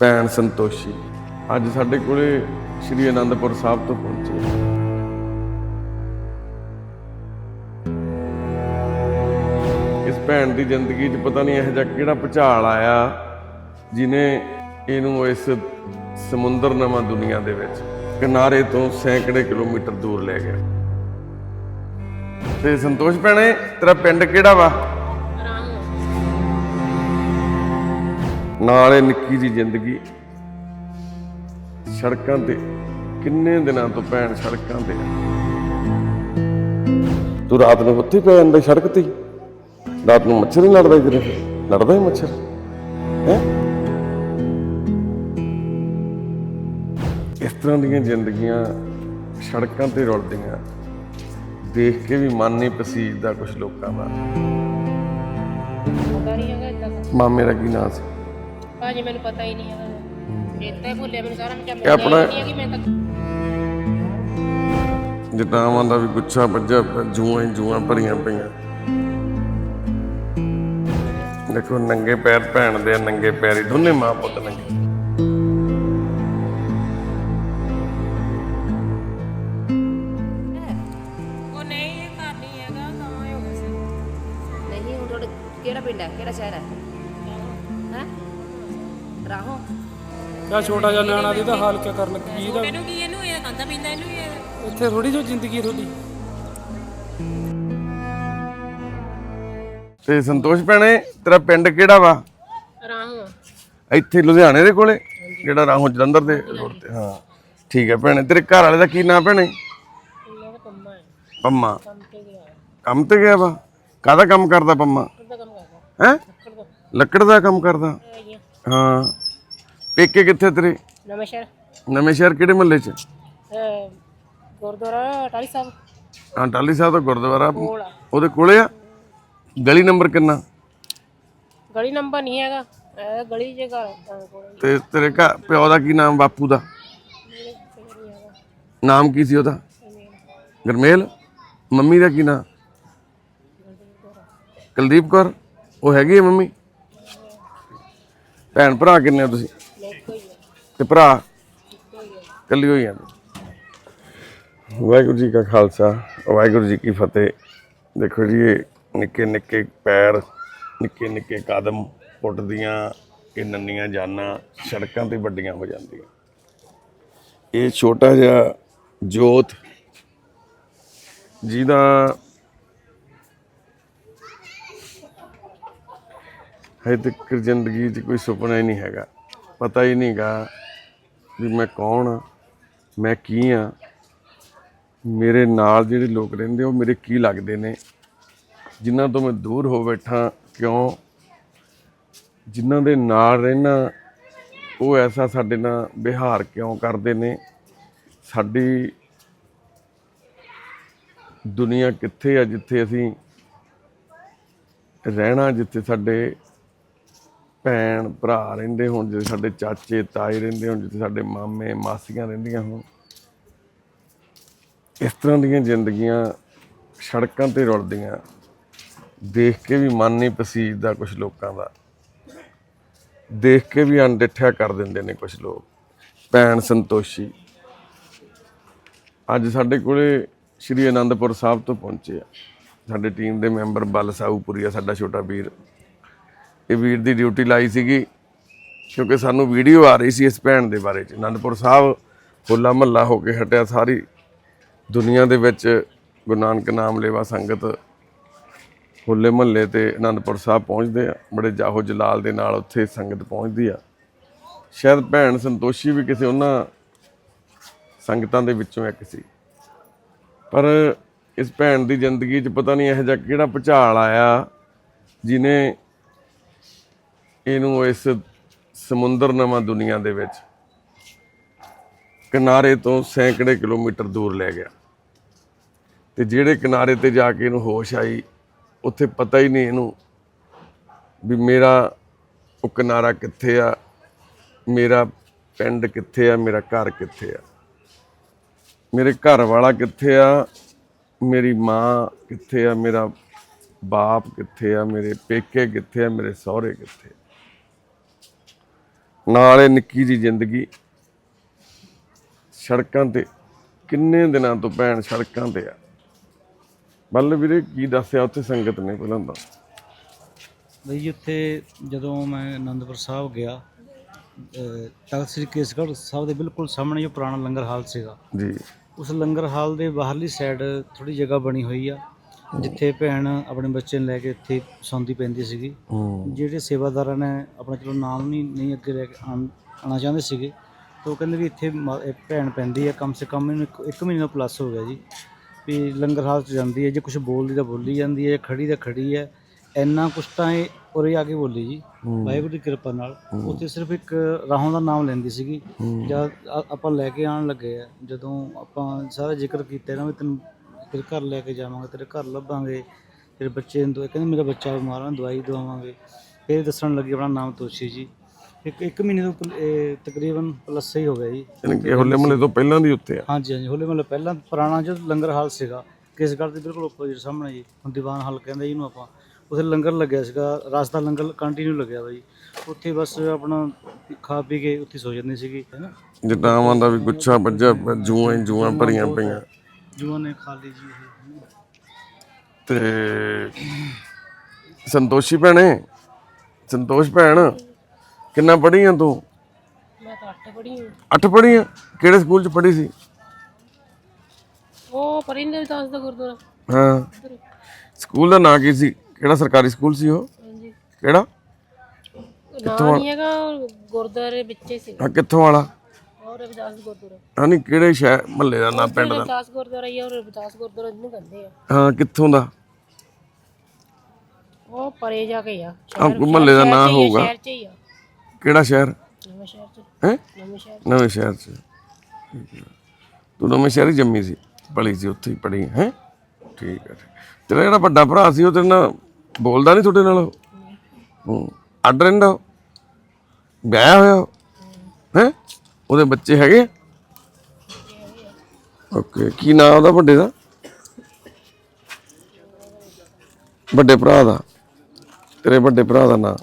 ਭੈਣ ਸੰਤੋਸ਼ੀ, ਅੱਜ ਸਾਡੇ ਕੋਲੇ ਸ਼੍ਰੀ ਅਨੰਦਪੁਰ ਸਾਹਿਬ ਤੋਂ ਪਹੁੰਚੇ। ਇਸ ਭੈਣ ਦੀ ਜ਼ਿੰਦਗੀ 'ਚ ਪਤਾ ਨਹੀਂ ਇਹੋ ਜਿਹਾ ਕਿਹੜਾ ਭੁਚਾਲ ਆਇਆ, ਜਿਨੇ ਇਹਨੂੰ ਇਸ ਸਮੁੰਦਰ ਨਵਾਂ ਦੁਨੀਆ ਦੇ ਵਿੱਚ ਕਿਨਾਰੇ ਤੋਂ ਸੈਂਕੜੇ ਕਿਲੋਮੀਟਰ ਦੂਰ ਲੈ ਗਿਆ। ਤੇ ਸੰਤੋਸ਼ ਭੈਣੇ, ਤੇਰਾ ਪਿੰਡ ਕਿਹੜਾ ਵਾ? ਨਾਲ ਨਿੱਕੀ ਜੀ ਜ਼ਿੰਦਗੀ। ਸੜਕਾਂ ਤੇ ਕਿੰਨੇ ਦਿਨਾਂ ਤੋਂ ਭੈਣ ਸੜਕਾਂ ਤੇ। ਤੂੰ ਰਾਤ ਨੂੰ ਉੱਥੇ ਪੈ ਜਾਂਦਾ ਸੜਕ ਤੇ? ਰਾਤ ਨੂੰ ਮੱਛਰ ਨਹੀਂ ਲੜਦਾ ਇਧਰ ਲੜਦਾ ਹੀ ਮੱਛਰ। ਹੈ? ਇਸ ਤਰ੍ਹਾਂ ਦੀਆਂ ਜ਼ਿੰਦਗੀਆਂ ਸੜਕਾਂ ਤੇ ਰੁਲਦੀਆਂ। ਦੇਖ ਕੇ ਵੀ ਮਨ ਨਹੀਂ ਪਸੀਜਦਾ ਕੁਝ ਲੋਕਾਂ ਦਾ। ਮਾਮੇ ਦਾ। ਕੀ ਨਾਂ ਸੀ? ਭਾਜੀ ਮੈਨੂੰ ਪਤਾ ਹੀ ਨਹੀਂ ਹੈਗਾ। ਚੇਤਾ ਹੀ ਭੁੱਲਿਆ ਮੈਨੂੰ ਸਾਰਾ ਮੈਂ ਇਹ ਆਪਣਾ- ਨਹੀਂ ਹੈ ਕਿ ਮੈਂ ਤਾਂ ਜਟਾਵਾਂ ਦਾ ਵੀ ਗੁੱਛਾ ਵੱਜਾ ਪਿਆ, ਜੂਆਂ ਹੀ ਜੂਆਂ ਭਰੀਆਂ ਪਈਆਂ। ਦੇਖੋ ਨੰਗੇ ਪੈਰ ਭੈਣ ਦੇ ਨੰਗੇ ਪੈਰੀ ਦੋਨੇ ਮਾਂ ਪੁੱਤ ਨੰਗੇ। ਉਹ ਨਹੀਂ ਇਹ ਘਰ ਨਹੀਂ ਹੈਗਾ ਤਾਂ ਹੋ ਗਿਆ ਸੀ। ਨਹੀਂ ਹੁਣ ਤੁਹਾਡਾ ਕਿਹੜਾ ਪਿੰਡ ਹੈ? ਕਿਹੜਾ ਸ਼ਹਿਰ ਹੈ ਹੈ? ਰਾਹੋਂ ਕਿਆ ਛੋਟਾ ਜਿਹਾ ਨਿਆਣਾ ਦੀ ਤਾਂ ਹਾਲ ਕਿਆ ਕਰਨ ਲੱਗੀ? ਇਹਦਾ ਮੈਨੂੰ ਕੀ ਇਹਨੂੰ ਇਹ ਖਾਂਦਾ ਪੀਂਦਾ ਇਹਨੂੰ ਇਹ? ਇੱਥੇ ਥੋੜੀ ਜੋ ਜ਼ਿੰਦਗੀ ਹੈ ਤੁਹਾਡੀ। ਤੇ ਸੰਤੋਸ਼ ਭੈਣੇ ਤੇਰਾ ਪਿੰਡ ਕਿਹੜਾ ਵਾ? ਰਾਹੋਂ। ਇੱਥੇ ਲੁਧਿਆਣੇ ਦੇ ਕੋਲੇ? ਜਿਹੜਾ ਰਾਹੋਂ ਜਲੰਧਰ ਦੇ ਰੋਡ ਤੇ ਹਾਂ। ਠੀਕ ਹੈ ਭੈਣੇ ਤੇਰੇ ਘਰ ਵਾਲੇ ਦਾ ਕੀ ਨਾਮ ਭੈਣੇ? ਪੰਮਾ ਕੰਮ ਤੇ ਗਿਆ ਤੇ ਵਾ? ਕਾਹਦਾ ਕੰਮ ਕਰਦਾ ਪੰਮਾ? ਹੈ? ਲੱਕੜ ਦਾ ਕੰਮ ਕਰਦਾ? ਹਾਂ। ਪੇਕੇ ਕਿੱਥੇ ਤੇਰੇ? ਨਵੇਂ ਸ਼ਹਿਰ। ਨਵੇਂ ਸ਼ਹਿਰ ਕਿਹੜੇ ਮਹੱਲੇ 'ਚ? ਅਹ, ਗੁਰਦੁਆਰਾ ਟਾਲੀ ਸਾਹਿਬ। ਹਾਂ ਟਾਲੀ ਸਾਹਿਬ ਦਾ ਗੁਰਦੁਆਰਾ। ਕੋਲ ਆ। ਉਹਦੇ ਕੋਲੇ ਆ? ਗਲੀ ਨੰਬਰ ਕਿੰਨਾ? ਗਲੀ ਨੰਬਰ ਨਹੀਂ ਹੈਗਾ। ਇਹ ਗਲੀ ਜੇ ਘਰ ਤਾਂ ਕੋਲ। ਹੀ। ਤੇ ਤੇਰੇ ਘਰ ਪਿਓ ਦਾ ਕੀ ਨਾਮ ਬਾਪੂ ਦਾ? ਨਾਮ ਕੀ ਸੀ ਉਹਦਾ? ਗਰਮੇਲ। ਮੰਮੀ ਦਾ ਕੀ ਨਾਮ? ਕੁਲਦੀਪ ਕੌਰ। ਉਹ ਹੈਗੀ ਹੈ ਮੰਮੀ? ਭੈਣ ਭਰਾ ਕਿੰਨੇ ਹੋ ਤੁਸੀਂ? ਨਹੀਂ ਤੇ ਭਰਾ? ਕੱਲੀ ਹੋਈ ਆ? ਵਾਹਿਗੁਰੂ ਜੀ ਕਾ ਖਾਲਸਾ, ਵਾਹਿਗੁਰੂ ਜੀ ਕੀ ਫਤਿਹ। ਦੇਖੋ ਜੀ, ਇਹ ਨਿੱਕੇ ਨਿੱਕੇ ਪੈਰ, ਨਿੱਕੇ ਨਿੱਕੇ ਕਦਮ ਪੁੱਟਦੀਆਂ, ਇਹ ਨੰਨੀਆਂ ਜਾਨਾਂ ਸੜਕਾਂ ਤੇ ਵੱਡੀਆਂ ਹੋ ਜਾਂਦੀਆਂ। ਇਹ ਛੋਟਾ ਜਿਹਾ ਜੋਤ, ਜਿਹਦਾ ਹਜੇ ਤੱਕ ਜ਼ਿੰਦਗੀ 'ਚ ਕੋਈ ਸੁਪਨਾ ਹੀ ਨਹੀਂ ਹੈਗਾ। ਪਤਾ ਹੀ ਨਹੀਂਗਾ ਵੀ ਮੈਂ ਕੌਣ ਆ, ਮੈਂ ਕੀ ਆ। ਮੇਰੇ ਨਾਲ ਜਿਹੜੇ ਲੋਕ ਰਹਿੰਦੇ ਉਹ ਮੇਰੇ ਕੀ ਲੱਗਦੇ ਨੇ? ਜਿਨ੍ਹਾਂ ਤੋਂ ਮੈਂ ਦੂਰ ਹੋ ਬੈਠਾ, ਕਿਉਂ? ਜਿਨ੍ਹਾਂ ਦੇ ਨਾਲ ਰਹਿਣਾ, ਉਹ ਐਸਾ ਸਾਡੇ ਨਾਲ ਵਿਹਾਰ ਕਿਉਂ ਕਰਦੇ ਨੇ? ਸਾਡੀ ਦੁਨੀਆ ਕਿੱਥੇ ਆ ਜਿੱਥੇ ਅਸੀਂ ਰਹਿਣਾ, ਜਿੱਥੇ ਸਾਡੇ ਭੈਣ ਭਰਾ ਰਹਿੰਦੇ ਹੋਣ, ਜਿੱਥੇ ਸਾਡੇ ਚਾਚੇ ਤਾਏ ਰਹਿੰਦੇ ਹੋਣ, ਜਿੱਥੇ ਸਾਡੇ ਮਾਮੇ ਮਾਸੀਆਂ ਰਹਿੰਦੀਆਂ ਹੋਣ। ਇਸ ਤਰ੍ਹਾਂ ਦੀਆਂ ਜ਼ਿੰਦਗੀਆਂ ਸੜਕਾਂ ਤੇ ਰੁਲਦੀਆਂ। ਦੇਖ ਕੇ ਵੀ ਮਨ ਨਹੀਂ ਪਸੀਜਦਾ ਕੁਝ ਲੋਕਾਂ ਦਾ। ਦੇਖ ਕੇ ਵੀ ਅਣਡਿੱਠਿਆ ਕਰ ਦਿੰਦੇ ਨੇ ਕੁਝ ਲੋਕ। ਭੈਣ ਸੰਤੋਸ਼ੀ। ਅੱਜ ਸਾਡੇ ਕੋਲੇ ਸ਼੍ਰੀ ਅਨੰਦਪੁਰ ਸਾਹਿਬ ਤੋਂ ਪਹੁੰਚੇ ਆ। ਸਾਡੇ ਟੀਮ ਦੇ ਮੈਂਬਰ ਬਲ ਸਾਊਪੁਰੀਆ ਸਾਡਾ ਛੋਟਾ ਵੀਰ। ਇਹ ਵੀਰ ਦੀ ਡਿਊਟੀ ਲਾਈ ਸੀਗੀ, ਕਿਉਂਕਿ ਸਾਨੂੰ ਵੀਡੀਓ ਆ ਰਹੀ ਸੀ ਇਸ ਭੈਣ ਦੇ ਬਾਰੇ ਚ। ਅਨੰਦਪੁਰ ਸਾਹਿਬ ਹੋਲਾ ਮਹੱਲਾ ਹੋ ਕੇ ਹਟਿਆ ਸਾਰੀ ਦੁਨੀਆ ਦੇ ਵਿੱਚ ਗੁਰੂ ਨਾਨਕ ਨਾਮ ਲੇਵਾ ਸੰਗਤ ਹੋਲੇ ਮਹੱਲੇ ਤੇ ਅਨੰਦਪੁਰ ਸਾਹਿਬ ਪਹੁੰਚਦੇ ਆ। ਬੜੇ ਜਾਹੋ ਜਲਾਲ ਦੇ ਨਾਲ ਉੱਥੇ ਸੰਗਤ ਪਹੁੰਚਦੀ ਆ। ਸ਼ਾਇਦ ਭੈਣ ਸੰਤੋਸ਼ੀ ਵੀ ਕਿਸੇ ਉਹਨਾਂ ਸੰਗਤਾਂ ਦੇ ਵਿੱਚੋਂ ਇੱਕ ਸੀ। ਪਰ ਇਸ ਭੈਣ ਦੀ ਜ਼ਿੰਦਗੀ 'ਚ ਪਤਾ ਨਹੀਂ ਇਹੋ ਜਿਹਾ ਕਿਹੜਾ ਭੁਚਾਲ ਆਇਆ ਜਿਨੇ ਇਹਨੂੰ ਇਸ ਸਮੁੰਦਰ ਨਵਾਂ ਦੁਨੀਆ ਦੇ ਵਿੱਚ ਕਿਨਾਰੇ ਤੋਂ ਸੈਂਕੜੇ ਕਿਲੋਮੀਟਰ ਦੂਰ ਲੈ ਗਿਆ ਤੇ ਜਿਹੜੇ ਕਿਨਾਰੇ ਤੇ ਜਾ ਕੇ ਇਹਨੂੰ ਹੋਸ਼ ਆਈ, ਉੱਥੇ ਪਤਾ ਹੀ ਨਹੀਂ ਇਹਨੂੰ ਵੀ ਮੇਰਾ ਉਹ ਕਿਨਾਰਾ ਕਿੱਥੇ ਆ, ਮੇਰਾ ਪਿੰਡ ਕਿੱਥੇ ਆ, ਮੇਰਾ ਘਰ ਕਿੱਥੇ ਆ, ਮੇਰੇ ਘਰ ਵਾਲਾ ਕਿੱਥੇ ਆ, ਮੇਰੀ ਮਾਂ ਕਿੱਥੇ ਆ, ਮੇਰਾ ਬਾਪ ਕਿੱਥੇ ਆ, ਮੇਰੇ ਪੇਕੇ ਕਿੱਥੇ ਆ, ਮੇਰੇ ਸਹੁਰੇ ਕਿੱਥੇ ਆ? ਨਾਲ ਇਹ ਨਿੱਕੀ ਜੀ ਜ਼ਿੰਦਗੀ। ਸੜਕਾਂ ਤੇ ਕਿੰਨੇ ਦਿਨਾਂ ਤੋਂ ਭੈਣ ਸੜਕਾਂ ਤੇ ਆ। ਬੱਲ ਵੀਰੇ ਕੀ ਦੱਸਿਆ ਉੱਥੇ ਸੰਗਤ ਨੇ ਪਹਿਲਾਂ ਤਾਂ? ਬਈ ਉੱਥੇ ਜਦੋਂ ਮੈਂ ਆਨੰਦਪੁਰ ਸਾਹਿਬ ਗਿਆ ਤਖਤ ਸ੍ਰੀ ਕੇਸਗੜ੍ਹ ਸਾਹਿਬ ਦੇ ਬਿਲਕੁਲ ਸਾਹਮਣੇ ਜੋ ਪੁਰਾਣਾ ਲੰਗਰ ਹਾਲ ਸੀਗਾ ਜੀ। ਉਸ ਲੰਗਰ ਹਾਲ ਦੇ ਬਾਹਰਲੀ ਸਾਈਡ ਥੋੜੀ ਜਗ੍ਹਾ ਬਣੀ ਹੋਈ ਆ। ਜਿੱਥੇ ਭੈਣ ਆਪਣੇ ਬੱਚੇ ਨੂੰ ਲੈ ਕੇ ਇੱਥੇ ਸੌਂਦੀ ਪੈਂਦੀ ਸੀਗੀ। ਹੂੰ। ਜਿਹੜੇ ਸੇਵਾਦਾਰਾਂ ਨੇ ਆਪਣਾ ਚਲੋ ਨਾਮ ਨਹੀਂ ਨਹੀਂ ਅੱਗੇ ਲੈ ਕੇ ਆਉਣ- ਆਉਣਾ ਚਾਹੁੰਦੇ ਸੀਗੇ ਤਾਂ ਉਹ ਕਹਿੰਦੇ ਵੀ ਇੱਥੇ ਮ- ਇਹ ਭੈਣ ਪੈਂਦੀ ਹੈ ਕਮ ਸੇ ਕਮ ਇਹਨੂੰ ਇੱਕ, ਇੱਕ ਮਹੀਨਾ ਪਲੱਸ ਹੋ ਗਿਆ ਜੀ। ਵੀ ਲੰਗਰ ਹਾਲ 'ਚ ਜਾਂਦੀ ਹੈ ਜੇ ਕੁਝ ਬੋਲਦੀ ਤਾਂ ਬੋਲੀ ਜਾਂਦੀ ਹੈ ਖੜੀ ਤਾਂ ਖੜੀ ਹੈ ਇੰਨਾ ਕੁਛ ਤਾਂ ਇਹ ਉਰੇ ਆ ਕੇ ਬੋਲੀ ਜੀ ਵਾਹਿਗੁਰੂ ਦੀ ਕਿਰਪਾ ਨਾਲ। ਉੱਥੇ ਸਿਰਫ ਇੱਕ ਰਾਹੋਂ ਦਾ ਨਾਮ ਲੈਂਦੀ ਸੀਗੀ। ਜਦ ਆ- ਆਪਾਂ ਲੈ ਕੇ ਆਉਣ ਲੱਗੇ ਆ ਜਦੋਂ ਆਪਾਂ ਸਾਰਾ ਜ਼ਿਕਰ ਕੀਤਾ ਨਾ ਵੀ ਤੈਨੂੰ ਤੇਰੇ ਘਰ ਲੈ ਕੇ ਜਾਵਾਂਗੇ ਤੇਰੇ ਘਰ ਲੱਭਾਂਗੇ ਤੇਰੇ ਬੱਚੇ ਨੂੰ ਦਵਾ- ਕਹਿੰਦੇ ਮੇਰਾ ਬੱਚਾ ਬਿਮਾਰ ਆ ਦਵਾਈ ਦਵਾਵਾਂਗੇ। ਫਿਰ ਦੱਸਣ ਲੱਗੀ ਆਪਣਾ ਨਾਮ ਤੋਸ਼ੀ ਜੀ। ਇੱਕ ਇੱਕ ਮਹੀਨੇ ਤੋਂ ਪਲ- ਇਹ ਤਕਰੀਬਨ ਪਲੱਸ ਹੀ ਹੋ ਗਿਆ ਜੀ। ਯਾਨੀ ਕਿ ਹੋਲੇ ਮਹੱਲੇ ਤੋਂ ਪਹਿਲਾਂ ਦੀ ਉੱਥੇ ਆ। ਹਾਂਜੀ ਹਾਂਜੀ ਹੋਲੇ ਮਹੱਲੇ ਪਹਿਲਾਂ ਪੁਰਾਣਾ ਜੋ ਲੰਗਰ ਹਾਲ ਸੀਗਾ ਕੇਸਗੜ੍ਹ ਦੇ ਬਿਲਕੁਲ ਆਪੋਜ਼ਿਟ ਸਾਹਮਣੇ ਜੀ ਹੁਣ ਦੀਵਾਨ ਹਾਲ ਕਹਿੰਦੇ ਇਹਨੂੰ ਆਪਾਂ। ਉੱਥੇ ਲੰਗਰ ਲੱਗਿਆ ਸੀਗਾ ਦਾ ਲੰਗਰ ਕੰਟੀਨਿਊ ਲੱਗਿਆ ਵਾ ਜੀ। ਉੱਥੇ ਬਸ ਆਪਣਾ ਖਾ ਪੀ ਕੇ ਉੱਥੇ ਸੋ ਜਾਂਦੀ ਸੀਗੀ ਹੈ ਨਾ? ਜਟਾਵਾਂ ਦਾ ਵੀ ਗੁੱਛਾ ਵੱਜਾ ਪਿਆ, ਜੂਆਂ ਹੀ ਜੂਆਂ ਭਰੀਆਂ ਪਈਆਂ। ਜੂਆਂ ਨੇ ਖਾ ਲਈ ਜੀ ਇਹ। ਤੇ ਸੰਤੋਸ਼ੀ ਭੈਣੇ ਸੰਤੋਸ਼ ਭੈਣ ਕਿੰਨਾ ਪੜ੍ਹੀ ਆ ਤੂੰ? ਮੈਂ ਤਾਂ ਅੱਠ ਪੜੀ ਹਾਂ। ਅੱਠ ਪੜ੍ਹੀ ਆ? ਕਿਹੜੇ ਸਕੂਲ ਚ ਪੜ੍ਹੀ ਸੀ? ਉਹ ਪਰਿੰਦੇ ਦਾਸ ਦਾ ਗੁਰਦੁਆਰਾ। ਹਾਂ। ਸਕੂਲ ਦਾ ਨਾਂ ਕੀ ਸੀ? ਕਿਹੜਾ ਸਰਕਾਰੀ ਸਕੂਲ ਸੀ ਉਹ? ਹਾਂਜੀ। ਕਿਹੜਾ? ਨਾਂ ਨਹੀਂ ਹੈਗਾ ਉਹ ਗੁਰਦੁਆਰੇ ਵਿੱਚ ਹੀ ਸੀ। ਆ ਕਿੱਥੋਂ ਵਾਲਾ? ਰਵਿਦਾਸ ਗੁਰਦੁਆਰਾ। ਹਾਂ ਨਹੀਂ ਕਿਹੜੇ ਸ਼ਹਿਰ ਮਹੱਲੇ ਦਾ ਨਾਂ ਪਿੰਡ ਦਾ? ਰਵਿਦਾਸ ਗੁਰਦੁਆਰਾ ਹੀ ਆ ਔਰ ਰਵਿਦਾਸ ਗੁਰਦੁਆਰਾ ਜਿਹਨੂੰ ਕਹਿੰਦੇ ਆ। ਹਾਂ ਕਿੱਥੋਂ ਦਾ? ਉਹ ਪਰੇ ਜਾ ਕੇ ਆ ਆ ਕੋਈ ਮਹੱਲੇ ਦਾ ਨਾਂ ਹੋਊਗਾ। ਸ਼ਹਿਰ ਚ ਹੀ ਆ। ਕਿਹੜਾ ਸ਼ਹਿਰ? ਨਵਾਂ ਸ਼ਹਿਰ ਚ। ਹੈ? ਨਵੇਂ ਸ਼ਹਿਰ ਨਵੇਂ ਸ਼ਹਿਰ ਚ। ਠੀਕ ਹੈ। ਤੂੰ ਨਵੇਂ ਸ਼ਹਿਰ ਹੀ ਜੰਮੀ ਸੀ ਪਲੀ ਸੀ ਉੱਥੇ ਹੀ ਪੜੀ ਹੈ? ਠੀਕ ਹੈ ਤੇਰਾ ਜਿਹੜਾ ਵੱਡਾ ਭਰਾ ਸੀ ਉਹ ਤੇਰੇ ਨਾਲ ਬੋਲਦਾ ਨਹੀਂ ਤੁਹਾਡੇ ਨਾਲ ਉਹ? ਹੂੰ। ਅੱਡ ਰਹਿੰਦਾ ਉਹ? ਵਿਆਹਿਆ ਹੋਇਆ ਹੈ? ਉਹਦੇ ਬੱਚੇ ਹੈਗੇ? ਓਕੇ ਕੀ ਨਾਮ ਉਹਦਾ ਵੱਡੇ ਦਾ? ਵੱਡੇ ਭਰਾ ਦਾ। ਤੇਰੇ ਵੱਡੇ ਭਰਾ ਦਾ ਨਾਮ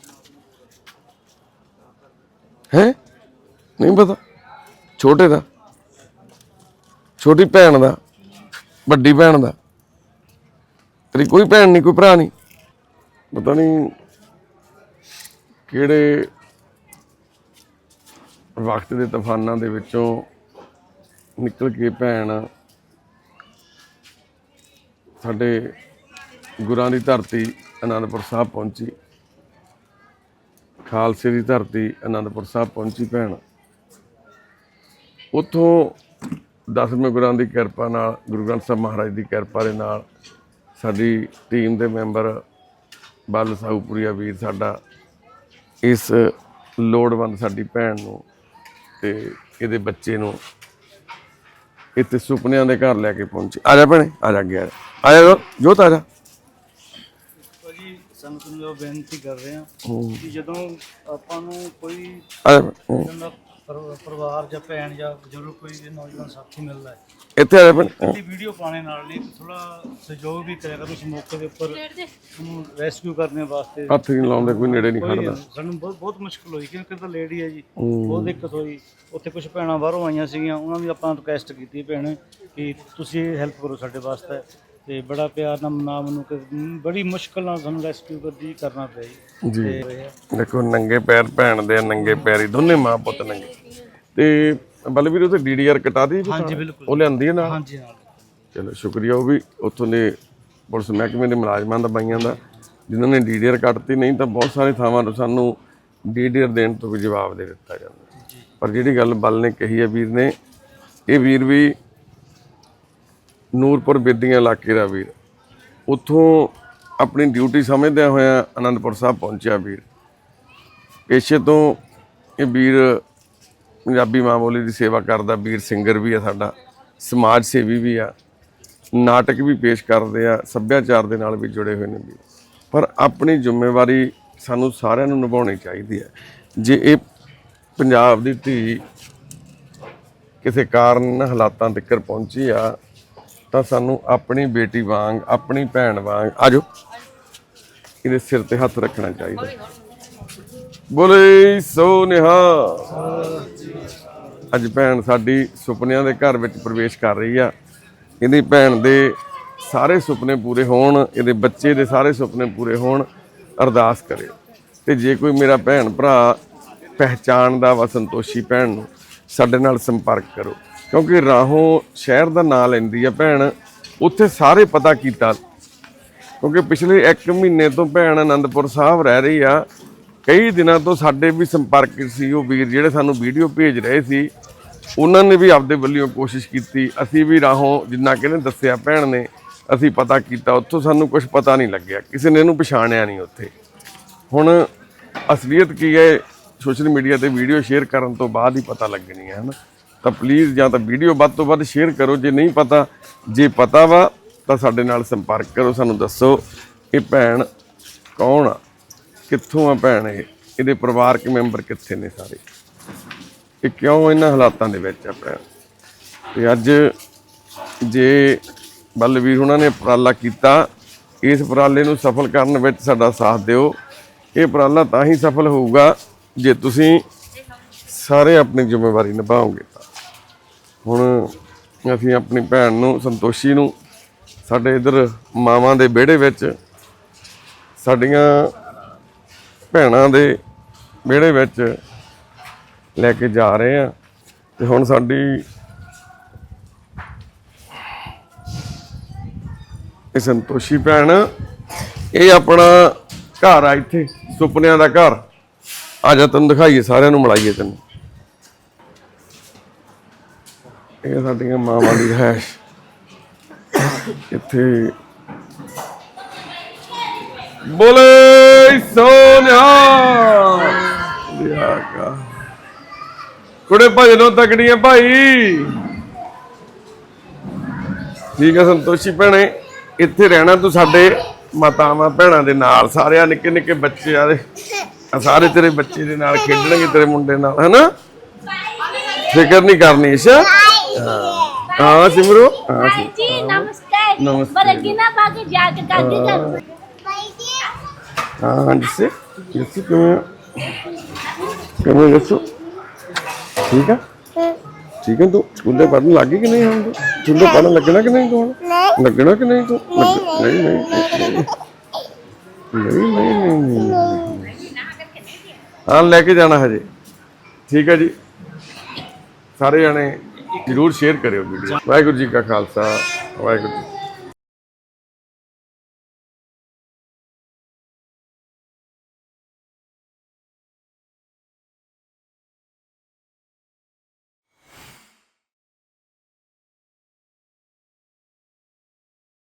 ਹੈ? ਨਹੀਂ ਪਤਾ। ਛੋਟੇ ਦਾ। ਛੋਟੀ ਭੈਣ ਦਾ। ਵੱਡੀ ਭੈਣ ਦਾ। ਤੇਰੀ ਕੋਈ ਭੈਣ ਨਹੀਂ, ਕੋਈ ਭਰਾ ਨਹੀਂ? ਪਤਾ ਨਹੀਂ ਕਿਹੜੇ ਵਕਤ ਦੇ ਤੂਫਾਨਾਂ ਦੇ ਵਿੱਚੋਂ ਨਿਕਲ ਕੇ ਭੈਣ ਸਾਡੇ ਗੁਰਾਂ ਦੀ ਧਰਤੀ ਆਨੰਦਪੁਰ ਸਾਹਿਬ ਪਹੁੰਚੀ। ਖਾਲਸੇ ਦੀ ਧਰਤੀ ਆਨੰਦਪੁਰ ਸਾਹਿਬ ਪਹੁੰਚੀ ਭੈਣ। ਉੱਥੋਂ ਦਸਵੇਂ ਗੁਰਾਂ ਦੀ ਕਿਰਪਾ ਨਾਲ, ਗੁਰੂ ਗ੍ਰੰਥ ਸਾਹਿਬ ਮਹਾਰਾਜ ਦੀ ਕਿਰਪਾ ਦੇ ਨਾਲ ਸਾਡੀ ਟੀਮ ਦੇ ਮੈਂਬਰ ਬੱਲ ਸਾਊਪੁਰੀਆ ਵੀਰ ਸਾਡਾ ਇਸ ਲੋੜਵੰਦ ਸਾਡੀ ਭੈਣ ਨੂੰ ਤੇ ਇਹਦੇ ਬੱਚੇ ਨੂੰ ਇੱਥੇ ਸੁਪਨਿਆਂ ਦੇ ਘਰ ਲੈ ਕੇ ਪਹੁੰਚੇ। ਆ ਜਾ ਭੈਣੇ ਆ ਜਾ ਗਿਆ ਆ ਜਾ। ਜੋਤ ਆ ਜਾ ਭਾਜੀ ਸੰਗਤ ਨੂੰ ਜੋ ਬੇਨਤੀ ਕਰ ਰਹੇ ਹਾਂ ਕਿ ਜਦੋਂ ਆਪਾਂ ਨੂੰ ਕੋਈ ਪਰ- ਪਰਿਵਾਰ ਜਾਂ ਭੈਣ ਜਾਂ ਬਜ਼ੁਰਗ ਕੋਈ ਵੀ ਨੌਜਵਾਨ ਸਾਥੀ ਮਿਲਦਾ ਹੈ। ਇੱਥੇ ਆ ਜਾ ਭੈਣੇ ਦੀ ਵੀਡੀਓ ਪਾਣੇ ਨਾਲ ਨਹੀਂ ਥੋੜਾ ਸਹਿਯੋਗ ਵੀ ਕਰਿਆ ਕਰੋ ਉਸ ਮੌਕੇ ਦੇ ਉੱਪਰ। ਉਹਨੂੰ ਰੈਸਕਿਊ ਕਰਨ ਵਾਸਤੇ। ਹੱਥ ਨਹੀਂ ਲਾਉਂਦੇ ਕੋਈ ਨੇੜੇ ਨਹੀਂ ਕੋਈ ਖੜਦਾ। ਸਾਨੂੰ ਬਹੁਤ ਬਹੁਤ ਮੁਸ਼ਕਲ ਹੋਈ ਕਿਉਂਕਿ ਤਾਂ ਲੇਡੀ ਹੈ ਜੀ। ਬਹੁਤ ਦਿੱਕਤ ਹੋਈ। ਉੱਥੇ ਕੁਝ ਭੈਣਾਂ ਬਾਹਰੋਂ ਆਈਆਂ ਸੀਗੀਆਂ ਉਹਨਾਂ ਦੀ ਆਪਾਂ ਰਿਕੁਐਸਟ ਕੀਤੀ ਭੈਣ ਕਿ ਤੁਸੀਂ ਹੈਲਪ ਕਰੋ ਸਾਡੇ ਵਾਸਤੇ। ਤੇ ਬੜਾ ਪਿਆਰ ਨਾਲ ਨਾਮ ਨੂੰ ਕਿ ਬੜੀ ਮੁਸ਼ਕਲ ਨਾਲ ਸਾਨੂੰ ਰੈਸਕਿਊ ਕਰਦੀ ਕਰਨਾ ਪਿਆ ਜੀ। ਜੀ। ਦੇਖੋ ਨੰਗੇ ਪੈਰ ਭੈਣ ਦੇ ਨੰਗੇ ਪੈਰੀ ਦੋਨੇ ਮਾਂ ਪੁੱਤ ਨੰਗੇ। ਤੇ ਬਲਵੀਰ ਉਹ ਤੇ ਡੀਡੀਆਰ ਕਟਾ ਦੀ ਹਾਂਜੀ ਬਿਲਕੁਲ। ਉਹ ਲਿਆਂਦੀ ਹੈ ਨਾਲ? ਹਾਂਜੀ ਨਾਲ ਚਲੋ ਸ਼ੁਕਰੀਆ ਉਹ ਵੀ ਉੱਥੋਂ ਦੇ ਪੁਲਿਸ ਮਹਿਕਮੇ ਦੇ ਮੁਲਾਜ਼ਮਾਂ ਦਾ ਬਾਈਆਂ ਦਾ ਜਿਨ੍ਹਾਂ ਨੇ ਡੀਡੀਆਰ ਕੱਟਤੀ। ਨਹੀਂ ਤਾਂ ਬਹੁਤ ਸਾਰੇ ਥਾਵਾਂ ਤੋਂ ਸਾਨੂੰ ਡੀਡੀਆਰ ਦੇਣ ਤੋਂ ਵੀ ਜਵਾਬ ਦੇ ਦਿੱਤਾ ਜਾਂਦਾ। ਪਰ ਜਿਹੜੀ ਗੱਲ ਬਲ ਨੇ ਕਹੀ ਹੈ ਵੀਰ ਨੇ ਇਹ ਵੀਰ ਵੀ ਨੂਰਪੁਰ ਬੇਦੀਆਂ ਇਲਾਕੇ ਦਾ ਵੀਰ। ਉੱਥੋਂ ਆਪਣੀ ਡਿਊਟੀ ਸਮਝਦਿਆਂ ਹੋਇਆ ਆਨੰਦਪੁਰ ਸਾਹਿਬ ਪਹੁੰਚਿਆ ਵੀਰ। ਪੇਸ਼ੇ ਤੋਂ ਇਹ ਵੀਰ ਪੰਜਾਬੀ ਮਾਂ ਬੋਲੀ ਦੀ ਸੇਵਾ ਕਰਦਾ ਵੀਰ, ਸਿੰਗਰ ਵੀ ਆ ਸਾਡਾ, ਸਮਾਜ ਸੇਵੀ ਵੀ ਆ, ਨਾਟਕ ਵੀ ਪੇਸ਼ ਕਰਦੇ ਆ, ਸੱਭਿਆਚਾਰ ਦੇ ਨਾਲ ਵੀ ਜੁੜੇ ਹੋਏ ਨੇ ਵੀ ਪਰ ਆਪਣੀ ਜ਼ਿੰਮੇਵਾਰੀ ਸਾਨੂੰ ਸਾਰਿਆਂ ਨੂੰ ਨਿਭਾਉਣੀ ਚਾਹੀਦੀ ਹੈ। ਜੇ ਇਹ ਪੰਜਾਬ ਦੀ ਧੀ ਕਿਸੇ ਕਾਰਨ ਹਾਲਾਤਾਂ ਤੱਕ ਪਹੁੰਚੀ ਆ ਤਾਂ ਸਾਨੂੰ ਆਪਣੀ ਬੇਟੀ ਵਾਂਗ, ਆਪਣੀ ਭੈਣ ਵਾਂਗ, ਆਜੋ। ਇਹਦੇ ਸਿਰ ਤੇ ਹੱਥ ਰੱਖਣਾ ਚਾਹੀਦਾ। ਬੋਲੇ ਸੋ ਨਿਹਾ। ਅੱਜ ਭੈਣ ਸਾਡੀ ਸੁਪਨਿਆਂ ਦੇ ਘਰ ਵਿੱਚ ਪ੍ਰਵੇਸ਼ ਕਰ ਰਹੀ ਆ। ਇਹਦੀ ਭੈਣ ਦੇ ਸਾਰੇ ਸੁਪਨੇ ਪੂਰੇ ਹੋਣ, ਇਹਦੇ ਬੱਚੇ ਦੇ ਸਾਰੇ ਸੁਪਨੇ ਪੂਰੇ ਹੋਣ, ਅਰਦਾਸ ਕਰਿਓ ਤੇ ਜੇ ਕੋਈ ਮੇਰਾ ਭੈਣ ਭਰਾ ਪਹਿਚਾਣਦਾ ਵਾ ਸੰਤੋਸ਼ੀ ਭੈਣ ਨੂੰ, ਸਾਡੇ ਨਾਲ ਸੰਪਰਕ ਕਰੋ। ਕਿਉਂਕਿ ਰਾਹੋਂ ਸ਼ਹਿਰ ਦਾ ਨਾਂ ਲੈਂਦੀ ਆ ਭੈਣ, ਉੱਥੇ ਸਾਰੇ ਪਤਾ ਕੀਤਾ। ਕਿਉਂਕਿ ਪਿਛਲੇ 1 ਮਹੀਨੇ ਤੋਂ ਭੈਣ ਆਨੰਦਪੁਰ ਸਾਹਿਬ ਰਹਿ ਰਹੀ ਆ। ਕਈ ਦਿਨਾਂ ਤੋਂ ਸਾਡੇ ਵੀ ਸੰਪਰਕ ਸੀ, ਉਹ ਵੀਰ ਜਿਹੜੇ ਸਾਨੂੰ ਵੀਡੀਓ ਭੇਜ ਰਹੇ ਸੀ, ਉਹਨਾਂ ਨੇ ਵੀ ਆਪਦੇ ਵੱਲੋਂ ਕੋਸ਼ਿਸ਼ ਕੀਤੀ। ਅਸੀਂ ਵੀ ਰਾਹੋਂ ਜਿੰਨਾ ਕਿ ਦੱਸਿਆ ਭੈਣ ਨੇ, ਅਸੀਂ ਪਤਾ ਕੀਤਾ। ਉੱਥੋਂ ਸਾਨੂੰ ਕੁਝ ਪਤਾ ਨਹੀਂ ਲੱਗਿਆ, ਕਿਸੇ ਨੇ ਇਹਨੂੰ ਪਛਾਣਿਆ ਨਹੀਂ ਉੱਥੇ। ਹੁਣ ਅਸਲੀਅਤ ਕੀ ਹੈ, ਸੋਸ਼ਲ ਮੀਡੀਆ ਤੇ ਵੀਡੀਓ ਸ਼ੇਅਰ ਕਰਨ ਤੋਂ ਬਾਅਦ ਹੀ ਪਤਾ ਲੱਗਣੀ ਹੈ, ਹਨਾ? ਤਾਂ ਪਲੀਜ਼ ਜਾਂ ਤਾਂ ਵੀਡੀਓ ਵੱਧ ਤੋਂ ਵੱਧ ਸ਼ੇਅਰ ਕਰੋ। ਜੇ ਨਹੀਂ ਪਤਾ, ਜੇ ਪਤਾ ਵਾ, ਤਾਂ ਸਾਡੇ ਨਾਲ ਸੰਪਰਕ ਕਰੋ, ਸਾਨੂੰ ਦੱਸੋ ਇਹ ਭੈਣ ਕੌਣ ਆ, ਕਿੱਥੋਂ ਆ ਭੈਣ ਇਹ, ਇਹਦੇ ਪਰਿਵਾਰਕ ਮੈਂਬਰ ਕਿੱਥੇ ਨੇ ਸਾਰੇ? ਇਹ ਕਿਉਂ ਇਹਨਾਂ ਹਾਲਾਤਾਂ ਦੇ ਵਿੱਚ ਆ ਭੈਣ? ਤੇ ਅੱਜ ਜੇ ਬਲਵੀਰ ਉਹਨਾਂ ਨੇ ਉਪਰਾਲਾ ਕੀਤਾ, ਇਸ ਉਪਰਾਲੇ ਨੂੰ ਸਫਲ ਕਰਨ ਵਿੱਚ ਸਾਡਾ ਸਾਥ ਦਿਓ। ਇਹ ਉਪਰਾਲਾ ਤਾਂ ਹੀ ਸਫਲ ਹੋਊਗਾ ਜੇ ਤੁਸੀਂ ਸਾਰੇ ਆਪਣੀ ਜ਼ਿੰਮੇਵਾਰੀ ਨਿਭਾਓਗੇ ਤਾਂ। ਹੁਣ ਅਸੀਂ ਆਪਣੀ ਭੈਣ ਨੂੰ, ਸੰਤੋਸ਼ੀ ਨੂੰ, ਸਾਡੇ ਇਧਰ ਮਾਵਾਂ ਦੇ ਵਿਹੜੇ ਵਿੱਚ, ਸਾਡੀਆਂ ਭੈਣਾਂ ਦੇ ਵਿਹੜੇ ਵਿੱਚ ਲੈ ਕੇ ਜਾ ਰਹੇ ਆ ਤੇ ਹੁਣ ਸਾਡੀ ਇਹ ਸੰਤੋਸ਼ੀ ਭੈਣ, ਇਹ ਆਪਣਾ ਘਰ ਆ ਇੱਥੇ, ਸੁਪਨਿਆਂ ਦਾ ਘਰ। ਆ ਜਾ ਤੈਨੂੰ ਦਿਖਾਈਏ, ਸਾਰਿਆਂ ਨੂੰ ਮਿਲਾਈਏ ਤੈਨੂੰ। ਇਹ ਸਾਡੀਆਂ ਮਾਵਾਂ ਦੀ ਰਹਿਸ਼ ਇੱਥੇ ਬੋਲੇ ਸੋਨਿਆ। ਲਿਆ ਕੁੜੇ ਭਜਨੋਂ ਤਕੜੀਆਂ ਭਾਈ। ਠੀਕ ਹੈ ਸੰਤੋਸ਼ੀ ਭੈਣੇ, ਇੱਥੇ ਰਹਿਣਾ ਤੂੰ ਸਾਡੇ ਮਾਤਾਵਾਂ ਭੈਣਾਂ ਦੇ ਨਾਲ, ਸਾਰਿਆਂ ਨਿੱਕੇ ਨਿੱਕੇ ਬੱਚੇ ਆ ਦੇ ਸਾਰੇ ਤੇਰੇ ਬੱਚੇ ਦੇ ਨਾਲ ਖੇਡਣਗੇ, ਤੇਰੇ ਮੁੰਡੇ ਨਾਲ, ਹਨਾ? ਫਿਕਰ ਨਹੀਂ ਕਰਨੀ ਅੱਛਾ? ਹਾਂ। ਸਿਮਰੂ? ਹਾਂ ਜੀ ਨਮਸਤੇ। ਨਮਸਤੇ। ਬਰਗੀ ਨਾ ਪਾ ਕੇ ਜਾ ਕੇ ਦਾਦੀ ਘਰ ਬਾਈ ਜੀ ਹਾਂ ਜਿਸੇ ਜਿਸੇ ਕਿਵੇਂ ਕਿਵੇਂ ਜਿਸੂ? ਠੀਕ ਆ? ਠੀਕ ਹੈ ਤੂੰ? ਸਕੂਲੇ ਪੜਨ ਲੱਗੀ ਕਿ ਨਹੀਂ ਹੁਣ ਤੂੰ? ਸਕੂਲੇ ਲੱਗਣਾ ਕਿ ਨਹੀਂ ਹੁਣ? ਲੱਗਣਾ ਕਿ ਨਹੀਂ ਤੂੰ? ਨਹੀਂ ਨਹੀਂ ਨਹੀਂ ਹਾਂ ਲੈ ਕੇ ਜਾਣਾ ਹਜੇ। ਠੀਕ ਹੈ ਜੀ। ਸਾਰੇ ਜਣੇ ਜਰੂਰ ਸ਼ੇਅਰ ਕਰਿਓ ਵੀਡੀਓ ਵਾਹਿਗੁਰੂ ਜੀ ਕਾ ਖਾਲਸਾ ਵਾਹਿਗੁਰੂ